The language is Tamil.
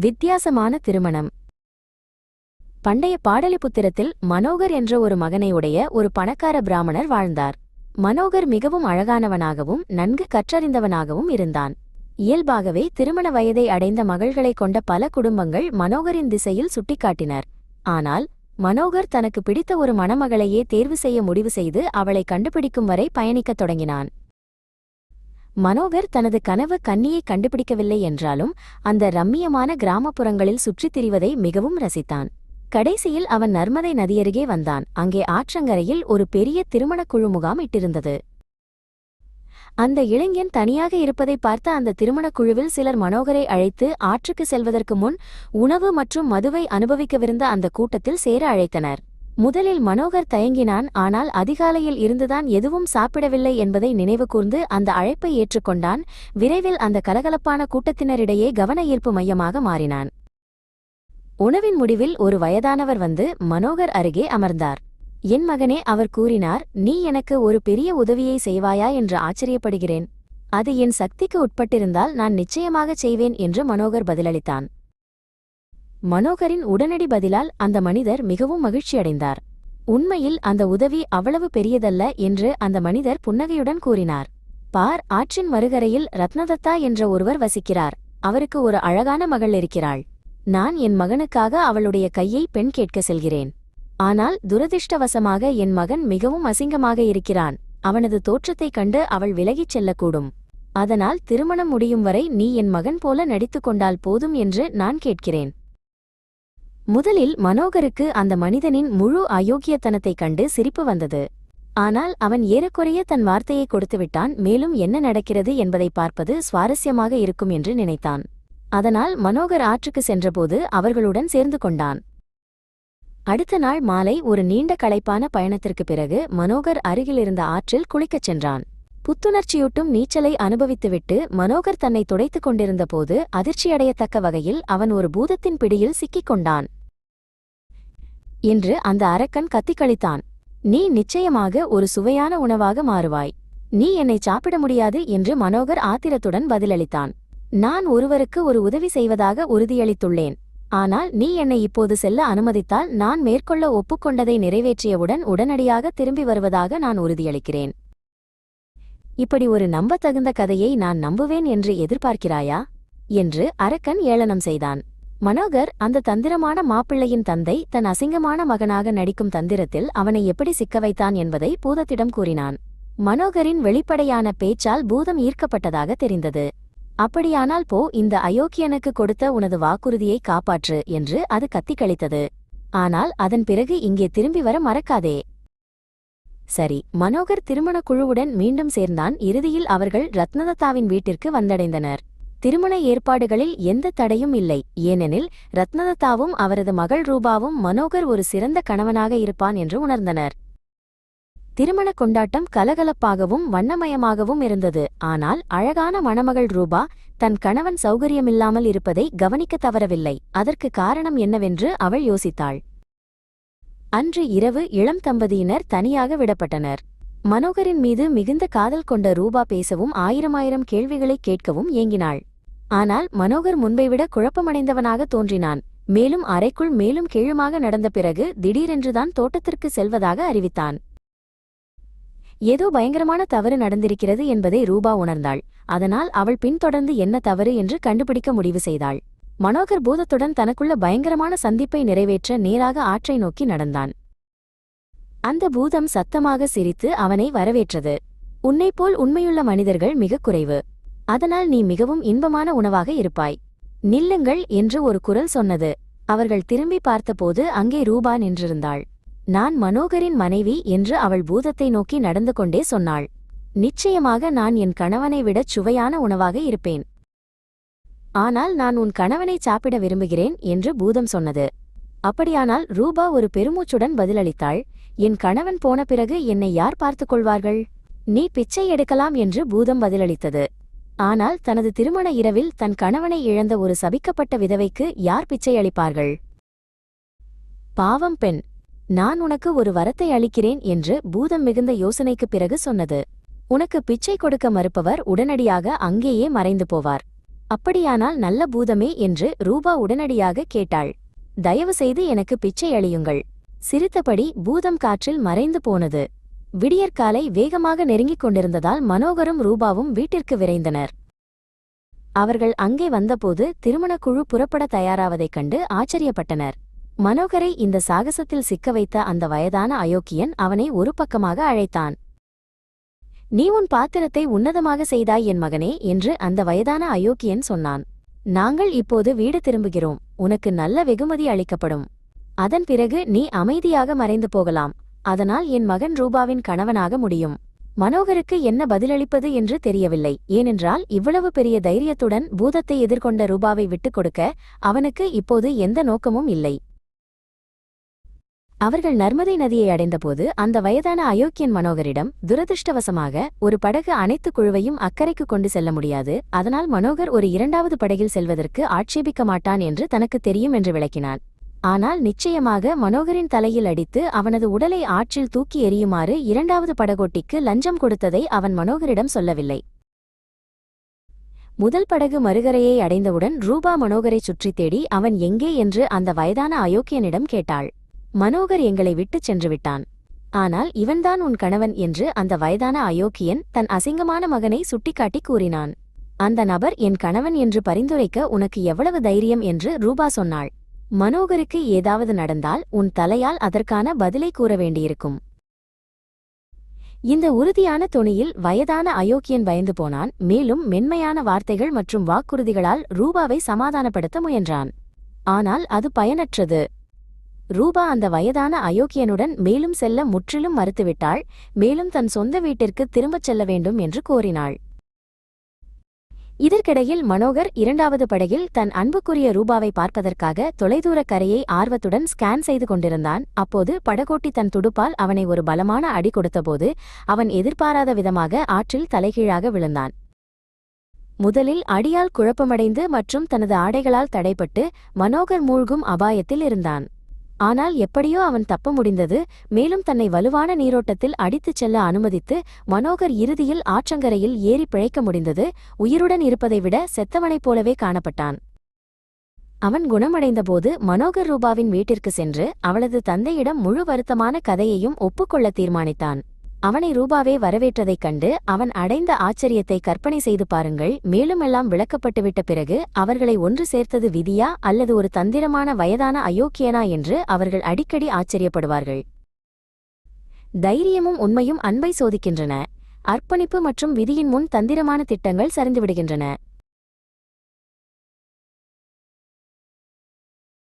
வித்தியாசமான திருமணம். பண்டைய பாடலிபுத்திரத்தில் மனோகர் என்ற ஒரு மகனை உடைய ஒரு பணக்கார பிராமணர் வாழ்ந்தார். மனோகர் மிகவும் அழகானவனாகவும் நன்கு கற்றறிந்தவனாகவும் இருந்தான். இயல்பாகவே திருமண வயதை அடைந்த மகள்களைக் கொண்ட பல குடும்பங்கள் மனோகரின் திசையில் சுட்டிக்காட்டினர். ஆனால் மனோகர் தனக்கு பிடித்த ஒரு மணமகளையே தேர்வு செய்ய முடிவு செய்து அவளை கண்டுபிடிக்கும் வரை பயணிக்கத் தொடங்கினான். மனோகர் தனது கனவு கன்னியை கண்டுபிடிக்கவில்லை என்றாலும் அந்த ரம்மியமான கிராமப்புறங்களில் சுற்றித் திரிவதை மிகவும் ரசித்தான். கடைசியில் அவன் நர்மதை நதியருகே வந்தான். அங்கே ஆற்றங்கரையில் ஒரு பெரிய திருமணக் குழு முகாம் இட்டிருந்தது. அந்த இளைஞன் தனியாக இருப்பதை பார்த்த அந்த திருமணக் குழுவில் சிலர் மனோகரை அழைத்து ஆற்றுக்கு செல்வதற்கு முன் உணவு மற்றும் மதுவை அனுபவிக்கவிருந்த அந்த கூட்டத்தில் சேர அழைத்தனர். முதலில் மனோகர் தயங்கினான். ஆனால் அதிகாலையில் இருந்துதான் எதுவும் சாப்பிடவில்லை என்பதை நினைவு கூர்ந்து அந்த அழைப்பை ஏற்றுக்கொண்டான். விரைவில் அந்த கலகலப்பான கூட்டத்தினரிடையே கவன ஈர்ப்பு மையமாக மாறினான். உணவின் முடிவில் ஒரு வயதானவர் வந்து மனோகர் அருகே அமர்ந்தார். என் மகனே அவர் கூறினார் நீ எனக்கு ஒரு பெரிய உதவியை செய்வாயா என்று ஆச்சரியப்படுகிறேன். அது என் சக்திக்கு உட்பட்டிருந்தால் நான் நிச்சயமாகச் செய்வேன் என்று மனோகர் பதிலளித்தான். மனோகரின் உடனடி பதிலால் அந்த மனிதர் மிகவும் மகிழ்ச்சியடைந்தார் உண்மையில் அந்த உதவி அவ்வளவு பெரியதல்ல என்று அந்த மனிதர் புன்னகையுடன் கூறினார். பார் ஆற்றின் மறுகரையில் ரத்னதத்தா என்ற ஒருவர் வசிக்கிறார். அவருக்கு ஒரு அழகான மகள் இருக்கிறாள். நான் என் மகனுக்காக அவளுடைய கையை பெண் கேட்க செல்கிறேன். ஆனால் துரதிர்ஷ்டவசமாக என் மகன் மிகவும் அசிங்கமாக இருக்கிறான். அவனது தோற்றத்தைக் கண்டு அவள் விலகிச் செல்லக்கூடும். அதனால் திருமணம் முடியும் வரை நீ என் மகன் போல நடித்துக் கொண்டால் போதும் என்று நான் கேட்கிறேன். முதலில் மனோகருக்கு அந்த மனிதனின் முழு அயோக்கியத்தனத்தைக் கண்டு சிரிப்பு வந்தது. ஆனால் அவன் ஏறக்குறைய தன் வார்த்தையை கொடுத்துவிட்டான் மேலும் என்ன நடக்கிறது என்பதை பார்ப்பது சுவாரஸ்யமாக இருக்கும் என்று நினைத்தான். அதனால் மனோகர் ஆற்றுக்கு சென்றபோது அவர்களுடன் சேர்ந்து கொண்டான். அடுத்த நாள் மாலை ஒரு நீண்ட களைப்பான பயணத்திற்குப் பிறகு மனோகர் அருகிலிருந்த ஆற்றில் குளிக்கச் சென்றான். புத்துணர்ச்சியூட்டும் நீச்சலை அனுபவித்துவிட்டு மனோகர் தன்னை துடைத்துக் கொண்டிருந்தபோது அதிர்ச்சியடையத்தக்க வகையில் அவன் ஒரு பூதத்தின் பிடியில் சிக்கிக் கொண்டான். என்று அந்த அரக்கன் கத்திக்களித்தான். நீ நிச்சயமாக ஒரு சுவையான உணவாக மாறுவாய். நீ என்னை சாப்பிட முடியாது என்று மனோகர் ஆத்திரத்துடன் பதிலளித்தான். நான் ஒருவருக்கு ஒரு உதவி செய்வதாக உறுதியளித்துள்ளேன். ஆனால் நீ என்னை இப்போது செல்ல அனுமதித்தால் நான் மேற்கொள்ள ஒப்புக்கொண்டதை நிறைவேற்றியவுடன் உடனடியாக திரும்பி வருவதாக நான் உறுதியளிக்கிறேன். இப்படி ஒரு நம்பத்தகுந்த கதையை நான் நம்புவேன் என்று எதிர்பார்க்கிறாயா? என்று அரக்கன் ஏளனம் செய்தான். மனோகர் அந்த தந்திரமான மாப்பிள்ளையின் தந்தை தன் அசிங்கமான மகனாக நடிக்கும் தந்திரத்தில் அவனை எப்படி சிக்க வைத்தான் என்பதை பூதத்திடம் கூறினான். மனோகரின் வெளிப்படையான பேச்சால் பூதம் ஈர்க்கப்பட்டதாக தெரிந்தது. அப்படியானால் போ இந்த அயோக்கியனுக்கு கொடுத்த உனது வாக்குறுதியை காப்பாற்று என்று அது கத்திக்கழித்தது ஆனால் அதன் பிறகு இங்கே திரும்பி வர மறக்காதே. சரி மனோகர் திருமணக் குழுவுடன் மீண்டும் சேர்ந்தான். இறுதியில் அவர்கள் ரத்னதத்தாவின் வீட்டிற்கு வந்தடைந்தனர். திருமண ஏற்பாடுகளில் எந்த தடையும் இல்லை. ஏனெனில் ரத்னதத்தாவும் அவரது மகள் ரூபாவும் மனோகர் ஒரு சிறந்த கணவனாக இருப்பான் என்று உணர்ந்தனர். திருமணக் கொண்டாட்டம் கலகலப்பாகவும் வண்ணமயமாகவும் இருந்தது. ஆனால் அழகான மணமகள் ரூபா தன் கணவன் சௌகரியமில்லாமல் இருப்பதை கவனிக்கத் தவறவில்லை. அதற்கு காரணம் என்னவென்று அவள் யோசித்தாள். அன்று இரவு இளம் தம்பதியினர் தனியாக விடப்பட்டனர். மனோகரின் மீது மிகுந்த காதல் கொண்ட ரூபா பேசவும் ஆயிரமாயிரம் கேள்விகளைக் கேட்கவும் ஏங்கினாள். ஆனால் மனோகர் முன்பை விட குழப்பமடைந்தவனாக தோன்றினான். மேலும் அறைக்குள் மேலும் கீழுமாக நடந்த பிறகு திடீரென்றுதான் தோட்டத்திற்கு செல்வதாக அறிவித்தான். ஏதோ பயங்கரமான தவறு நடந்திருக்கிறது என்பதை ரூபா உணர்ந்தாள். அதனால் அவள் பின்தொடர்ந்து என்ன தவறு என்று கண்டுபிடிக்க முடிவு செய்தாள். மனோகர் பூதத்துடன் தனக்குள்ள பயங்கரமான சந்திப்பை நிறைவேற்ற நேராக ஆற்றை நோக்கி நடந்தான். அந்த பூதம் சத்தமாக சிரித்து அவனை வரவேற்றது. உன்னைப்போல் உண்மையுள்ள மனிதர்கள் மிகக் குறைவு. அதனால் நீ மிகவும் இன்பமான உணவாக இருப்பாய். நில்லுங்கள் என்று ஒரு குரல் சொன்னது. அவர்கள் திரும்பி பார்த்தபோது அங்கே ரூபா நின்றிருந்தாள். நான் மனோகரின் மனைவி என்று அவள் பூதத்தை நோக்கி நடந்து கொண்டே சொன்னாள். நிச்சயமாக நான் என் கணவனை விடச் சுவையான உணவாக இருப்பேன். ஆனால் நான் உன் கணவனை சாப்பிட விரும்புகிறேன் என்று பூதம் சொன்னது. அப்படியானால் ரூபா ஒரு பெருமூச்சுடன் பதிலளித்தாள். என் கணவன் போன பிறகு என்னை யார் பார்த்துக் கொள்வார்கள்? நீ பிச்சை எடுக்கலாம் என்று பூதம் பதிலளித்தது. ஆனால் தனது திருமண இரவில் தன் கணவனை இழந்த ஒரு சபிக்கப்பட்ட விதவைக்கு யார் பிச்சை அளிப்பார்கள்? பாவம் பெண் நான் உனக்கு ஒரு வரத்தை அளிக்கிறேன் என்று பூதம் மிகுந்த யோசனைக்குப் பிறகு சொன்னது. உனக்கு பிச்சை கொடுக்க மறுப்பவர் உடனடியாக அங்கேயே மறைந்து போவார். அப்படியானால் நல்ல பூதமே என்று ரூபா உடனடியாக கேட்டாள். தயவு செய்து எனக்கு பிச்சை அளியுங்கள். சிரித்தபடி பூதம் காற்றில் மறைந்து போனது. விடியற்காலை வேகமாக நெருங்கிக் கொண்டிருந்ததால் மனோகரும் ரூபாவும் வீட்டிற்கு விரைந்தனர். அவர்கள் அங்கே வந்தபோது திருமணக்குழு புறப்பட தயாராவதைக் கண்டு ஆச்சரியப்பட்டனர். மனோகரை இந்த சாகசத்தில் சிக்க வைத்த அந்த வயதான அயோக்கியன் அவனை ஒரு பக்கமாக அழைத்தான். நீ உன் பாத்திரத்தை உன்னதமாக செய்தாய் என் மகனே என்று அந்த வயதான அயோக்கியன் சொன்னான். நாங்கள் இப்போது வீடு திரும்புகிறோம். உனக்கு நல்ல வெகுமதி அளிக்கப்படும். அதன் பிறகு நீ அமைதியாக மறைந்து போகலாம். அதனால் என் மகன் ரூபாவின் கணவனாக முடியும். மனோகருக்கு என்ன பதிலளிப்பது என்று தெரியவில்லை. ஏனென்றால் இவ்வளவு பெரிய தைரியத்துடன் பூதத்தை எதிர்கொண்ட ரூபாவை விட்டுக் கொடுக்க அவனுக்கு இப்போது எந்த நோக்கமும் இல்லை. அவர்கள் நர்மதை நதியை அடைந்தபோது அந்த வயதான அயோக்கியன் மனோகரிடம் துரதிருஷ்டவசமாக ஒரு படகு அனைத்து குழுவையும் அக்கறைக்கு கொண்டு செல்ல முடியாது. அதனால் மனோகர் ஒரு இரண்டாவது படகில் செல்வதற்கு ஆட்சேபிக்க மாட்டான் என்று தனக்கு தெரியும் என்று விளக்கினான். ஆனால் நிச்சயமாக மனோகரின் தலையில் அடித்து அவனது உடலை ஆற்றில் தூக்கி எறியுமாறு இரண்டாவது படகோட்டிக்கு லஞ்சம் கொடுத்ததை அவன் மனோகரிடம் சொல்லவில்லை. முதல் படகு மறுகரையை அடைந்தவுடன் ரூபா மனோகரை சுற்றித் தேடி அவன் எங்கே என்று அந்த வயதான அயோக்கியனிடம் கேட்டாள். மனோகர் எங்களை விட்டுச் சென்று விட்டான். ஆனால் இவன்தான் உன் கணவன் என்று அந்த வயதான அயோக்கியன் தன் அசிங்கமான மகனை சுட்டிக்காட்டி கூறினான். அந்த நபர் என் கணவன் என்று பரிந்துரைக்க உனக்கு எவ்வளவு தைரியம் என்று ரூபா சொன்னாள். மனோகருக்கு ஏதாவது நடந்தால் உன் தலையால் அதற்கான பதிலை கூற வேண்டியிருக்கும். இந்த உறுதியான துணியில் வயதான அயோக்கியன் பயந்து போனான். மேலும் மென்மையான வார்த்தைகள் மற்றும் வாக்குறுதிகளால் ரூபாவை சமாதானப்படுத்த முயன்றான். ஆனால் அது பயனற்றது. ரூபா அந்த வயதான அயோக்கியனுடன் மேலும் செல்ல முற்றிலும் மறுத்துவிட்டாள். மேலும் தன் சொந்த வீட்டிற்கு திரும்பச் செல்ல வேண்டும் என்று கோரினாள். இதற்கிடையில் மனோகர் இரண்டாவது படகில் தன் அன்புக்குரிய ரூபாவை பார்ப்பதற்காக தொலைதூர கரையை ஆர்வத்துடன் ஸ்கேன் செய்து கொண்டிருந்தான். அப்போது படகோட்டி தன் துடுப்பால் அவனை ஒரு பலமான அடி கொடுத்தபோது அவன் எதிர்பாராத விதமாக ஆற்றில் தலைகீழாக விழுந்தான். முதலில் அடியால் குழப்பமடைந்து மற்றும் தனது ஆடைகளால் தடைப்பட்டு மனோகர் மூழ்கும் அபாயத்தில் இருந்தான். ஆனால் எப்படியோ அவன் தப்ப முடிந்தது. மேலும் தன்னை வலுவான நீரோட்டத்தில் அடித்துச் செல்ல அனுமதித்து மனோகர் இறுதியில் ஆற்றங்கரையில் ஏறி பிழைக்க முடிந்தது. உயிருடன் இருப்பதை விட செத்தவனைப் போலவே காணப்பட்டான். அவன் குணமடைந்தபோது மனோகர் ரூபாவின் வீட்டிற்கு சென்று அவளது தந்தையிடம் முழு வருத்தமான கதையையும் ஒப்புக்கொள்ள தீர்மானித்தான். அவனை ரூபாவே வரவேற்றதைக் கண்டு அவன் அடைந்த ஆச்சரியத்தை கற்பனை செய்து பாருங்கள். மேலுமெல்லாம் விளக்கப்பட்டுவிட்ட பிறகு அவர்களை ஒன்று சேர்த்தது விதியா அல்லது ஒரு தந்திரமான வயதான அயோக்கியனா என்று அவர்கள் அடிக்கடி ஆச்சரியப்படுவார்கள். தைரியமும் உண்மையும் அன்பை சோதிக்கின்றன. அர்ப்பணிப்பு மற்றும் விதியின் முன் தந்திரமான திட்டங்கள் சரிந்துவிடுகின்றன.